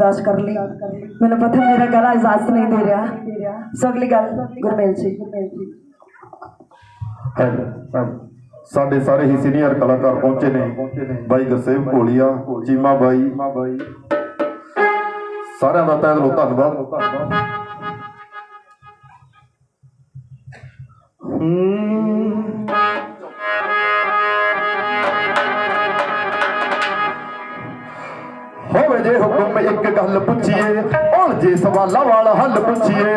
ਬਰਦਾਸ਼ਤ ਕਰ ਲਈ। ਮੈਨੂੰ ਪਤਾ ਮੇਰਾ ਗਲਾ ਇਜਾਜ਼ਤ ਨਹੀਂ ਦੇ ਰਿਹਾ। ਸੋ ਅਗਲੀ ਗੱਲ, ਗੁਰਮੇਲ ਜੀ। ਸਾਡੇ ਸਾਰੇ ਹੀ ਸੀਨੀਅਰ ਕਲਾਕਾਰ ਪਹੁੰਚੇ ਨੇ। ਬਾਈ ਗੁਰਸੇਵ ਕੋਲੀਆ ਚੀਮਾ ਬਾਈ। ਸਾਰਿਆਂ ਦਾ ਤਹਿ ਦਿਲੋਂ ਧੰਨਵਾਦ। ਹੋਵੇ ਜੇ ਹੁਕਮ ਇੱਕ ਗੱਲ ਪੁੱਛੀਏ ਹੁਣ ਜੇ ਸਵਾਲਾਂ ਵਾਲਾ ਹੱਲ ਪੁੱਛੀਏ।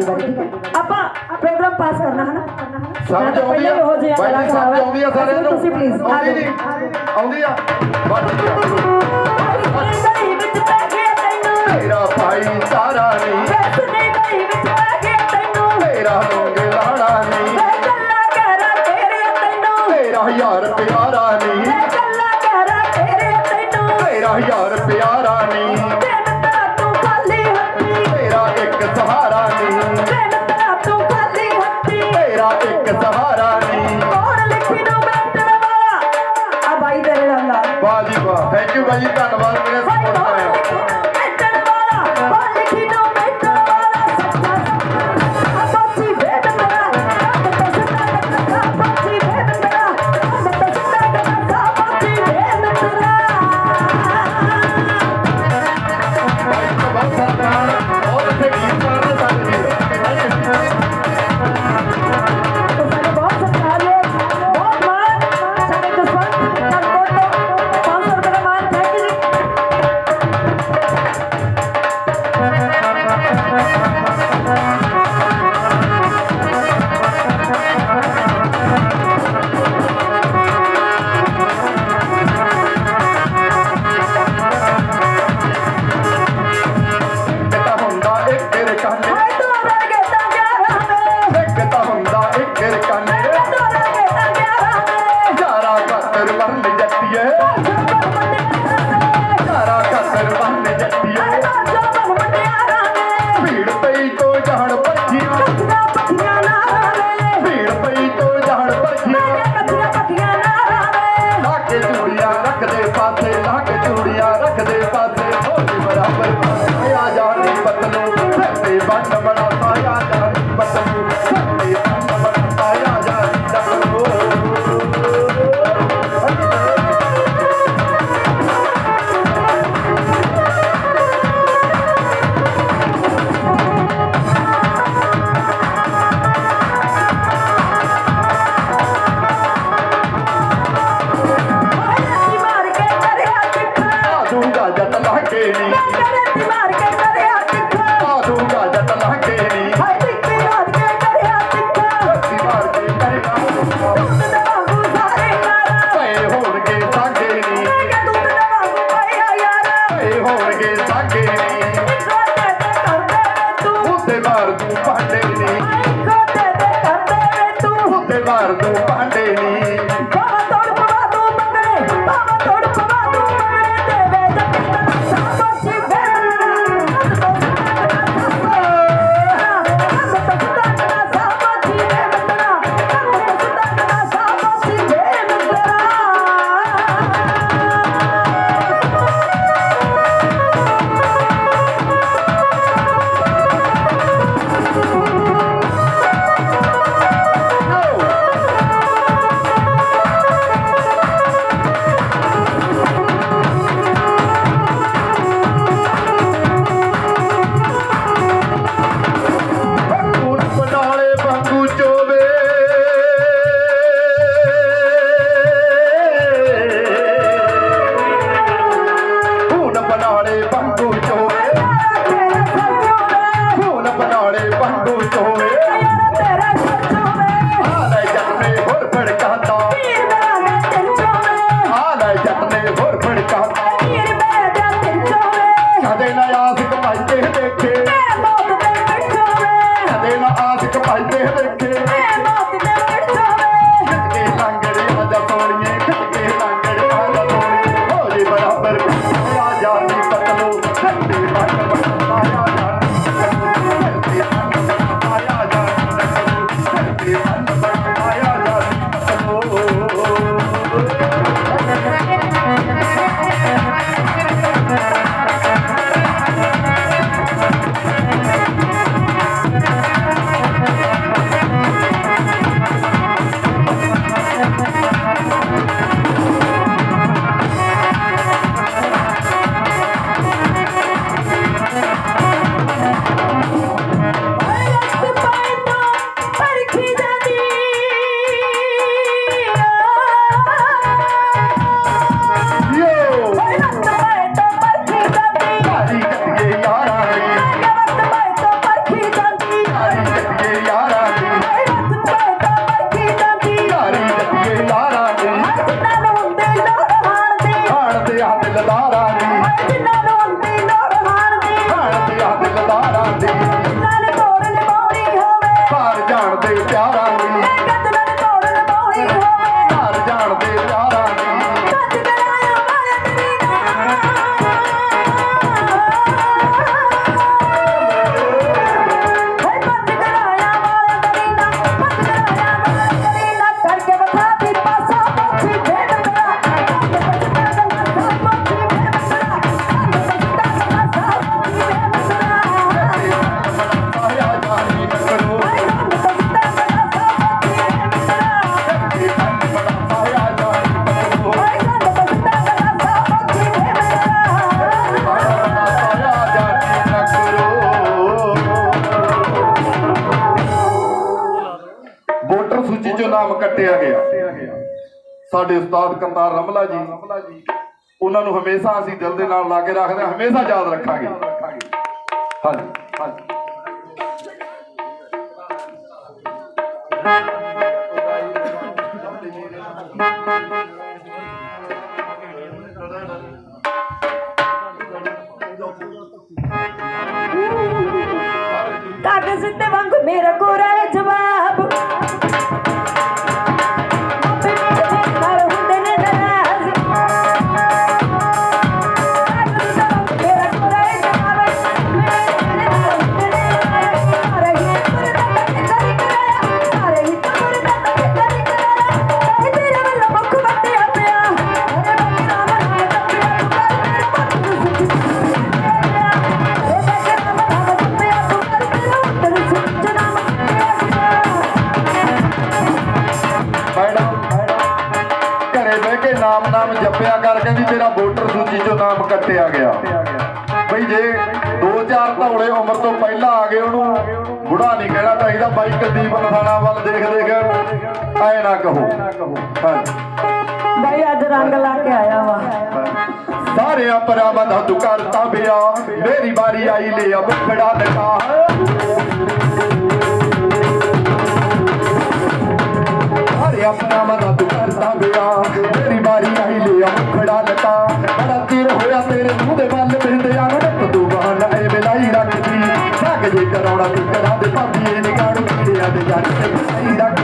ਸਾਡੀ ਵਾਰੀ ਹੈ। ਆਪਾਂ ਪ੍ਰੋਗਰਾਮ ਪਾਸ ਕਰਨਾ ਹੈ ਨਾ ਸਭ ਤੋਂ ਪਹਿਲਾਂ ਹੋ ਜੇ ਅਗਲਾ ਸਾਹਿਬ ਆਉਂਦੀ ਆ ਸਾਰਿਆਂ ਨੂੰ? ਤੁਸੀਂ ਪਲੀਜ਼ ਆਉਂਦੀ ਆਉਂਦੀ ਆ? ਬਸ ਤੇਰਾ ਭਾਈ ਤਾਰਾ Thank you. ਸਾਡੇ ਉਸਤਾਦ ਕਰਤਾਰ ਰਮਲਾ ਜੀ, ਉਹਨਾਂ ਨੂੰ ਹਮੇਸ਼ਾ ਅਸੀਂ ਦਿਲ ਦੇ ਨਾਲ ਲਾ ਕੇ ਰੱਖਦੇ ਹਾਂ, ਹਮੇਸ਼ਾ ਯਾਦ ਰੱਖਾਂਗੇ। ਹਾਂਜੀ। ਕਹੋ। ਭਾਈ ਅੱਜ ਰੰਗ ਲਾ ਕੇ ਆਇਆ ਵਾ। ਸਾਰੇ ਅਪਰਾਵਾਂ ਦਾ ਦੁਕਾਰਤਾ ਬਿਆ। ਮੇਰੀ ਵਾਰੀ ਆਈ ਲਿਆ ਮੁਖੜਾ ਲਗਾ ਸਾਰੇ ਅਪਰਾਵਾਂ ਦਾ ਦੁਕਾਰਤਾ ਬਿਆ। ਮੇਰੀ ਵਾਰੀ ਆਈ ਲਿਆ ਮੁਖੜਾ ਲਗਾ ਬੜਾ ਤੀਰ ਹੋਇਆ ਤੇਰੇ ਮੂੰਹ ਦੇ ਵੱਲ ਮਿਲਦੇ ਆ। ਰੱਬ ਤੂੰ ਬਹਾਨਾ ਐ ਮਿਲਾਈ ਰੱਖਦੀ। ਸਾਗ ਜੇ ਕਰਾਉਣਾ ਤੂੰ ਕਰਾ ਦੇ ਭਾਬੀਏ ਨਿਗਾਹ ਨੂੰ ਕੀੜਿਆਂ ਦੇ ਜੱਟ ਸਹੀ ਰੱਖ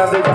রাধে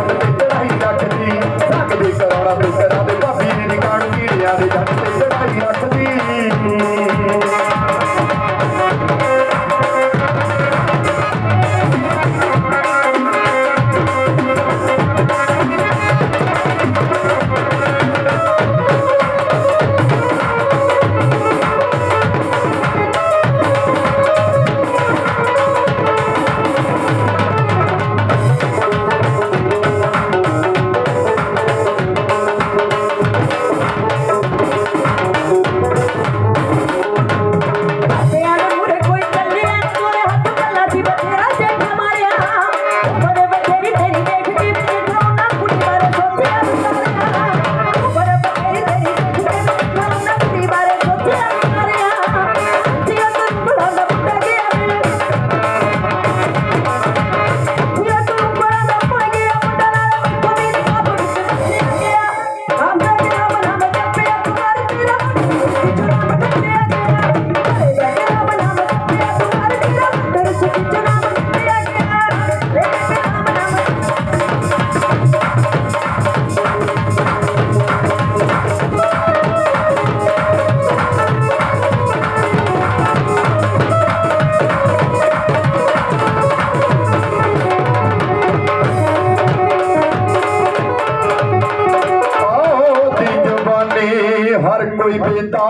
हर कोई बेता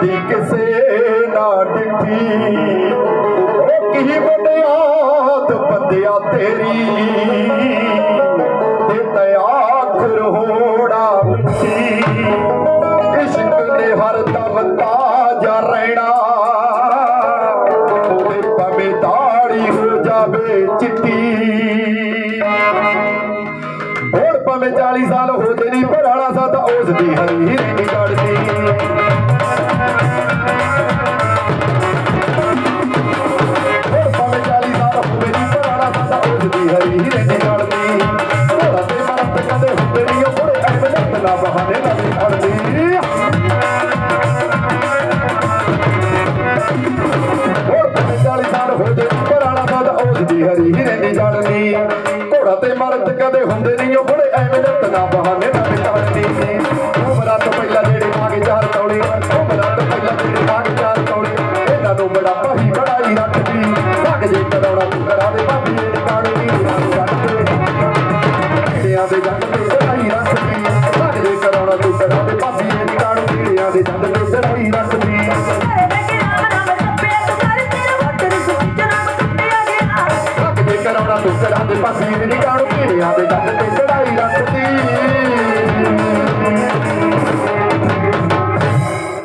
तेसे नंढिया तूं ਬੰਦਿਆ तेरी।